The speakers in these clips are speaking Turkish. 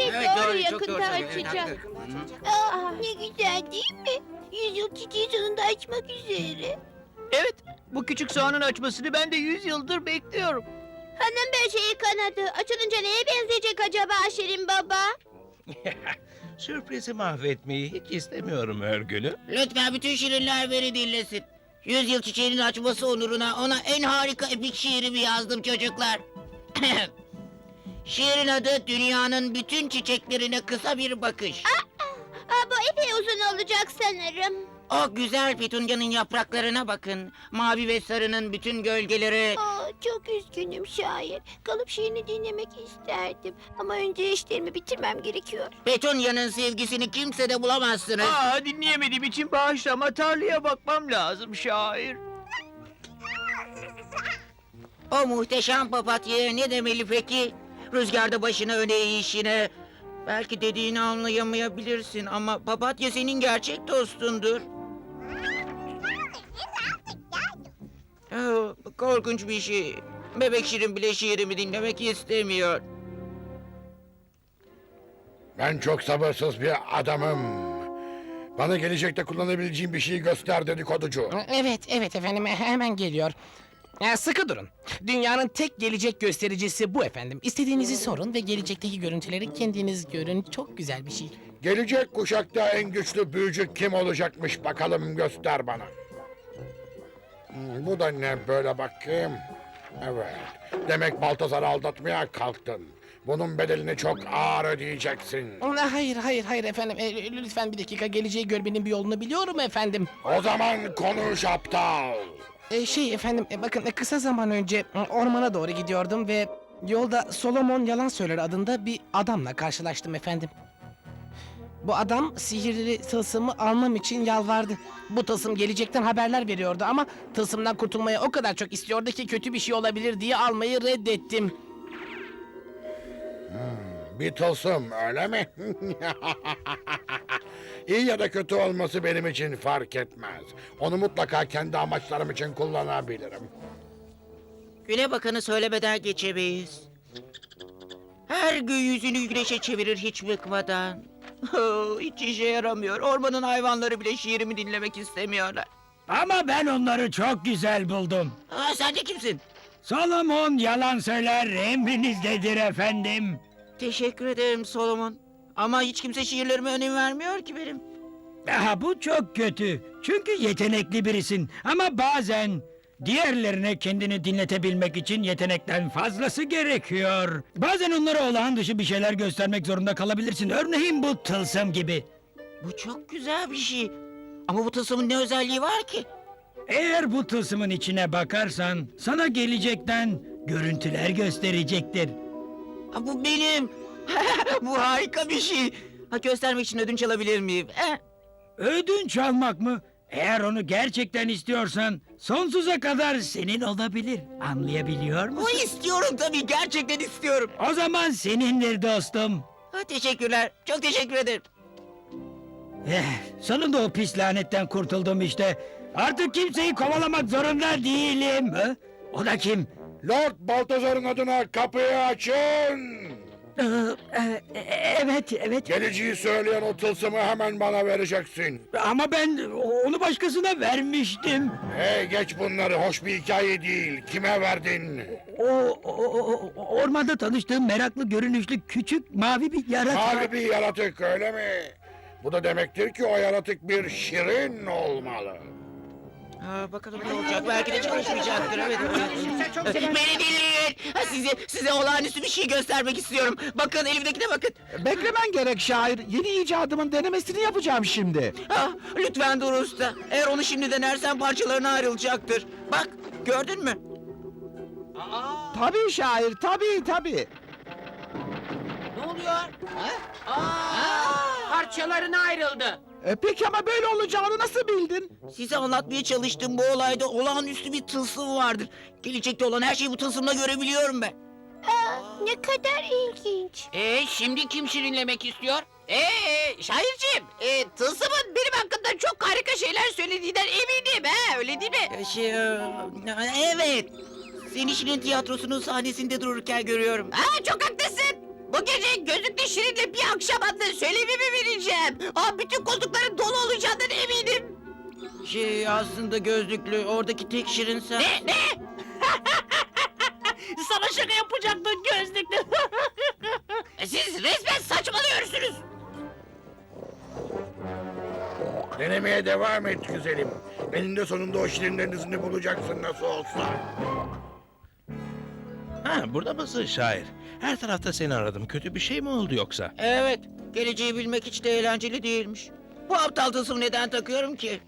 Evet, Evet, doğru, doğru, çok yakında doğru söylüyor, evet, açacağım. haklı. Aa, ne güzel değil mi? Yüzyıl çiçeği sonunda açmak üzere. Evet, bu küçük soğanın açmasını ben de yüz yıldır bekliyorum. Hanım böceği kanadı. Açılınca neye benzeyecek acaba Şirin baba? Sürprizi mahvetmeyi hiç istemiyorum örgülü. Lütfen bütün şirinler beni dinlesin. Yüzyıl çiçeğinin açması onuruna ona en harika epik şiirimi yazdım çocuklar. Şiirin adı dünyanın bütün çiçeklerine kısa bir bakış. Aa, bu epey uzun olacak sanırım. O güzel petunyanın yapraklarına bakın. Mavi ve sarının bütün gölgeleri. Aa, çok üzgünüm şair. Kalıp şiirini dinlemek isterdim. Ama önce işlerimi bitirmem gerekiyor. Petunya'nın sevgisini kimsede bulamazsınız. Aa, dinleyemediğim için bağışlama tarlaya bakmam lazım şair. O muhteşem papatyaya ne demeli peki? Rüzgarda başını öne eğişine. Belki dediğini anlayamayabilirsin ama papatya senin gerçek dostundur. Oh, korkunç bir şey. Bebek Şirin bile şiirimi dinlemek istemiyor. Ben çok sabırsız bir adamım. Bana gelecekte kullanabileceğim bir şey göster dedikoducu. Evet, evet efendim hemen geliyor. Ee, sıkı durun. Dünyanın tek gelecek göstericisi bu efendim. İstediğinizi sorun ve gelecekteki görüntüleri kendiniz görün. Çok güzel bir şey. Gelecek kuşakta en güçlü büyücü kim olacakmış bakalım göster bana. Hmm, bu da ne böyle bakayım. Evet. Demek Baltazar'ı aldatmaya kalktın. Bunun bedelini çok ağır ödeyeceksin. Hayır, hayır, hayır efendim. Ee, lütfen bir dakika geleceği görmenin bir yolunu biliyorum efendim. O zaman konuş aptal. Ee, şey efendim, e, bakın e, kısa zaman önce e, ormana doğru gidiyordum ve yolda Solomon Yalan Söyler adında bir adamla karşılaştım efendim. Bu adam sihirli tılsımı almam için yalvardı. Bu tılsım gelecekten haberler veriyordu ama tılsımdan kurtulmayı o kadar çok istiyordu ki kötü bir şey olabilir diye almayı reddettim. Bir tılsım öyle mi? İyi ya da kötü olması benim için fark etmez. Onu mutlaka kendi amaçlarım için kullanabilirim. Güne bakanı söylemeden geçemeyiz. Her gün yüzünü güneşe çevirir hiç bıkmadan. Oh, hiç işe yaramıyor. Ormanın hayvanları bile şiirimi dinlemek istemiyorlar. Ama ben onları çok güzel buldum. Aa, sen de kimsin? Solomon yalan söyler emrinizdedir efendim. Teşekkür ederim Solomon. Ama hiç kimse şiirlerime önem vermiyor ki benim. Aha bu çok kötü. Çünkü yetenekli birisin ama bazen diğerlerine kendini dinletebilmek için yetenekten fazlası gerekiyor. Bazen onlara olağan dışı bir şeyler göstermek zorunda kalabilirsin. Örneğin bu tılsım gibi. Bu çok güzel bir şey. Ama bu tılsımın ne özelliği var ki? Eğer bu tılsımın içine bakarsan sana gelecekten görüntüler gösterecektir. Ha, bu benim. bu harika bir şey. Ha, göstermek için ödünç alabilir miyim? Eh, Ödünç almak mı? Eğer onu gerçekten istiyorsan sonsuza kadar senin olabilir. Anlayabiliyor bu musun? istiyorum tabii. Gerçekten istiyorum. O zaman senindir dostum. Ha, teşekkürler. Çok teşekkür ederim. Eh, sonunda o pis lanetten kurtuldum işte. Artık kimseyi kovalamak zorunda değilim. Ha? O da kim? Lord Baltazar'ın adına kapıyı açın. Ee, e- evet, evet. Geleceği söyleyen o tılsımı hemen bana vereceksin. Ama ben onu başkasına vermiştim. Hey geç bunları hoş bir hikaye değil. Kime verdin? O, o- o- o- ormanda tanıştığım meraklı görünüşlü küçük mavi bir yaratık. Mavi bir yaratık öyle mi? Bu da demektir ki o yaratık bir şirin olmalı. Ha, bakalım ne olacak. Belki de çalışmayacaktır. Evet, evet. Beni dinleyin. Ha, size, size olağanüstü bir şey göstermek istiyorum. Bakın elimdekine bakın. Beklemen gerek şair. Yeni icadımın denemesini yapacağım şimdi. Ha, lütfen dur usta. Eğer onu şimdi denersen parçalarına ayrılacaktır. Bak gördün mü? Tabii şair, tabii tabii. Ne oluyor? Parçalarına ayrıldı. E, peki ama böyle olacağını nasıl bildin? Size anlatmaya çalıştığım bu olayda olağanüstü bir tılsım vardır. Gelecekte olan her şeyi bu tılsımla görebiliyorum ben. Ne kadar ilginç. Ee, şimdi kim şirinlemek istiyor? Ee, şairciğim, e, Tılsım'ın benim hakkında çok harika şeyler söylediğinden eminim he, öyle değil mi? Ee, Şey, e, evet. Seni Şirin tiyatrosunun sahnesinde dururken görüyorum. Ha, çok haklısın. Bu gece gözlüklü Şirin'le bir akşam adlı söylevimi vereceğim. Aa, bütün koltukların dolu olacağından eminim. Şey aslında gözlüklü oradaki tek şirin sen. Ne? Ne? Sana şaka yapacaktım gözlüklü. Siz resmen saçmalıyorsunuz. Denemeye devam et güzelim. Eninde sonunda o şirinlerin izini bulacaksın nasıl olsa. Ha burada mısın şair? Her tarafta seni aradım. Kötü bir şey mi oldu yoksa? Evet, geleceği bilmek hiç de eğlenceli değilmiş. Bu aptal tılsımı neden takıyorum ki?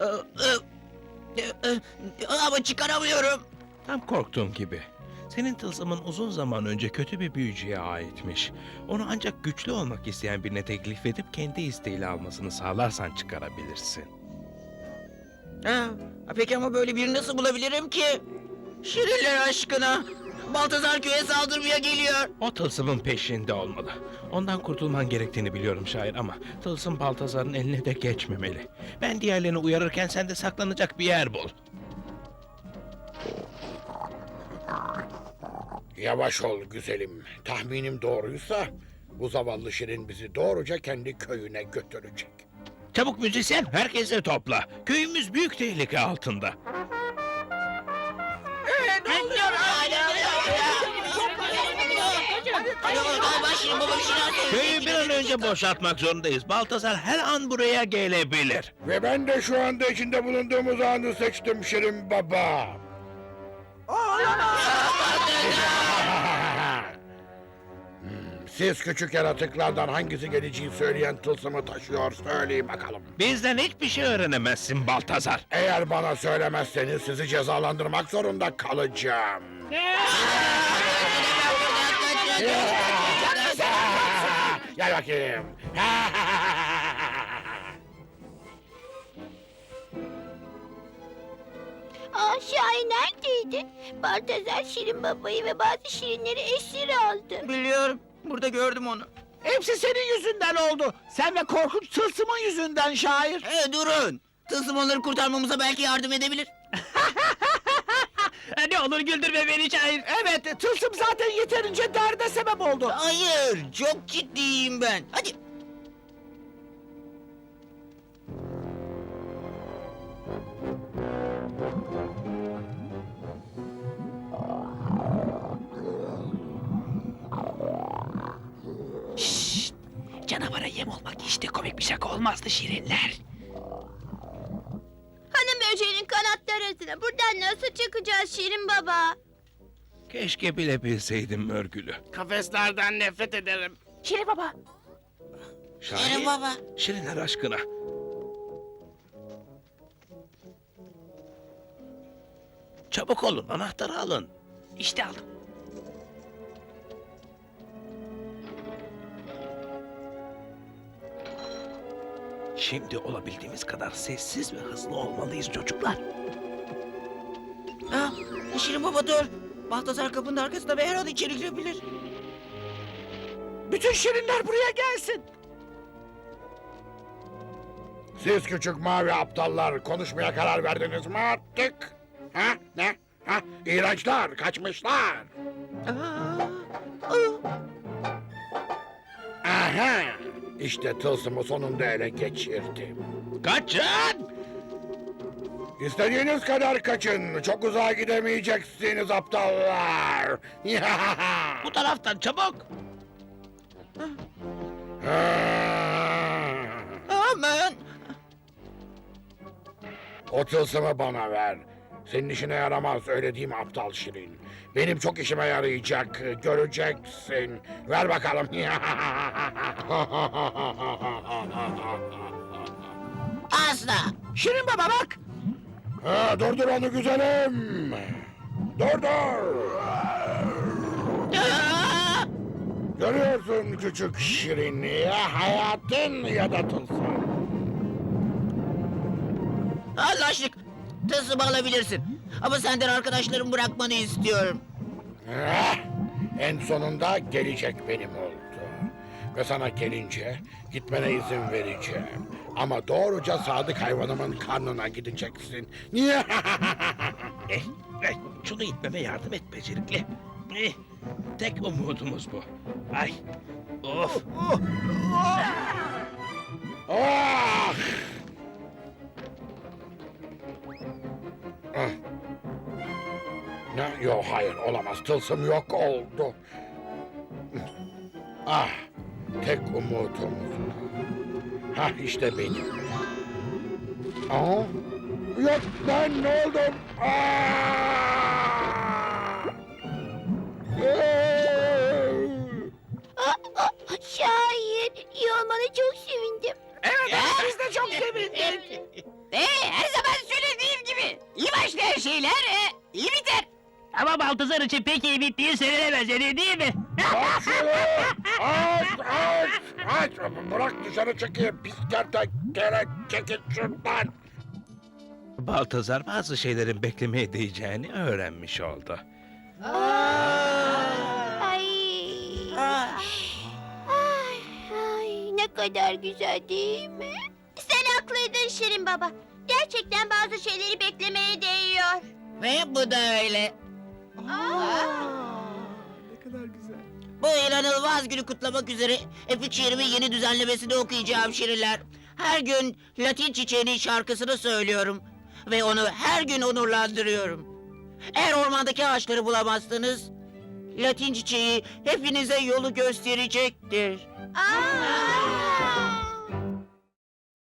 Ee, e, e, e, Ama çıkaramıyorum. Tam korktuğum gibi. Senin tılsımın uzun zaman önce kötü bir büyücüye aitmiş. Onu ancak güçlü olmak isteyen birine teklif edip kendi isteğiyle almasını sağlarsan çıkarabilirsin. Ha, peki ama böyle birini nasıl bulabilirim ki? Şirinler aşkına. Baltazar köye saldırmaya geliyor. O tılsımın peşinde olmalı. Ondan kurtulman gerektiğini biliyorum şair ama tılsım Baltazar'ın eline de geçmemeli. Ben diğerlerini uyarırken sen de saklanacak bir yer bul. Yavaş ol güzelim. Tahminim doğruysa bu zavallı şirin bizi doğruca kendi köyüne götürecek. Çabuk müzisyen herkese topla. Köyümüz büyük tehlike altında. Galiba Şirin baba bir şeyler söyleyecek. Köyü bir an önce boşaltmak zorundayız. Baltazar her an buraya gelebilir. Ve ben de şu anda içinde bulunduğumuz anı seçtim Şirin Baba. Hmm, Siz küçük yaratıklardan hangisi geleceği söyleyen tılsımı taşıyor söyleyin bakalım. Bizden hiçbir şey öğrenemezsin Baltazar. Eğer bana söylemezseniz sizi cezalandırmak zorunda kalacağım. Gel bakayım. Aa Şahin neredeydi? Baltazar Şirin babayı ve bazı şirinleri esir aldı. Biliyorum. Burada gördüm onu. Hepsi senin yüzünden oldu. Sen ve korkunç tılsımın yüzünden şair. Hey durun. Tılsım onları kurtarmamıza belki yardım edebilir. olur güldürme beni şair. Evet tılsım zaten yeterince derde sebep oldu. Hayır, çok ciddiyim ben. Hadi. Canavara yem olmak işte komik bir şaka olmazdı şirinler. Şirin baba? Keşke bilebilseydim örgülü. Kafeslerden nefret ederim. Şirin baba. Şair, Şirin baba. Şirinler aşkına. Çabuk olun, anahtarı alın. İşte aldım. Şimdi olabildiğimiz kadar sessiz ve hızlı olmalıyız çocuklar. Şirin baba dur. Baltazar kapının arkasında ve her an içeri girebilir. Bütün şirinler buraya gelsin. Siz küçük mavi aptallar konuşmaya karar verdiniz mi artık? Ha? Ne? Ha? İğrençler, kaçmışlar. Aa, Aha! İşte tılsımı sonunda ele geçirdim. Kaçın! İstediğiniz kadar kaçın. Çok uzağa gidemeyeceksiniz aptallar. Bu taraftan çabuk! aman. o tılsımı bana ver. Senin işine yaramaz öyle değil mi aptal şirin? Benim çok işime yarayacak. Göreceksin. Ver bakalım. Asla. Şirin baba bak. Ha, durdur onu güzelim. Durdur. Görüyorsun küçük şirin ya hayatın ya da tılsım. Anlaştık. Tılsımı alabilirsin. Ama senden arkadaşlarımı bırakmanı istiyorum. Eh, en sonunda gelecek benim oldu. Ve sana gelince gitmene izin vereceğim. Ama doğruca sadık hayvanımın karnına gideceksin. Eh, eh, şunu itmeme yardım et becerikli. Eh, Tek umudumuz bu. Ay. Of. Ah! Ah. Ne? Yok hayır olamaz. Tılsım yok oldu. Ah! Tek umudumuz. Ha işte benim. Aa! Yok ben ne oldum? Ah! Ee! Aa, aa, şair, iyi olmana çok sevindim. Evet, biz de çok sevindik. Ee, her zaman söylediğim gibi. iyi başlayan şeyler e, iyi biter. Ama Baltazar için pek iyi bittiği söylenemez öyle değil mi? Aç şunu! Aç! Aç! Aç! Bırak dışarı çekeyim. Pis kertenkele çekin şuradan. Baltazar bazı şeylerin beklemeye değeceğini öğrenmiş oldu. Ay. Ay, ay, ne kadar güzel değil mi? Sen haklıydın Şirin Baba. Gerçekten bazı şeyleri beklemeye değiyor. Ve bu da öyle. Bu inanılmaz günü kutlamak üzere Epik şiirimin yeni düzenlemesini okuyacağım şirinler. Her gün Latin çiçeğinin şarkısını söylüyorum. Ve onu her gün onurlandırıyorum. Eğer ormandaki ağaçları bulamazsanız... Latin çiçeği hepinize yolu gösterecektir. Aa!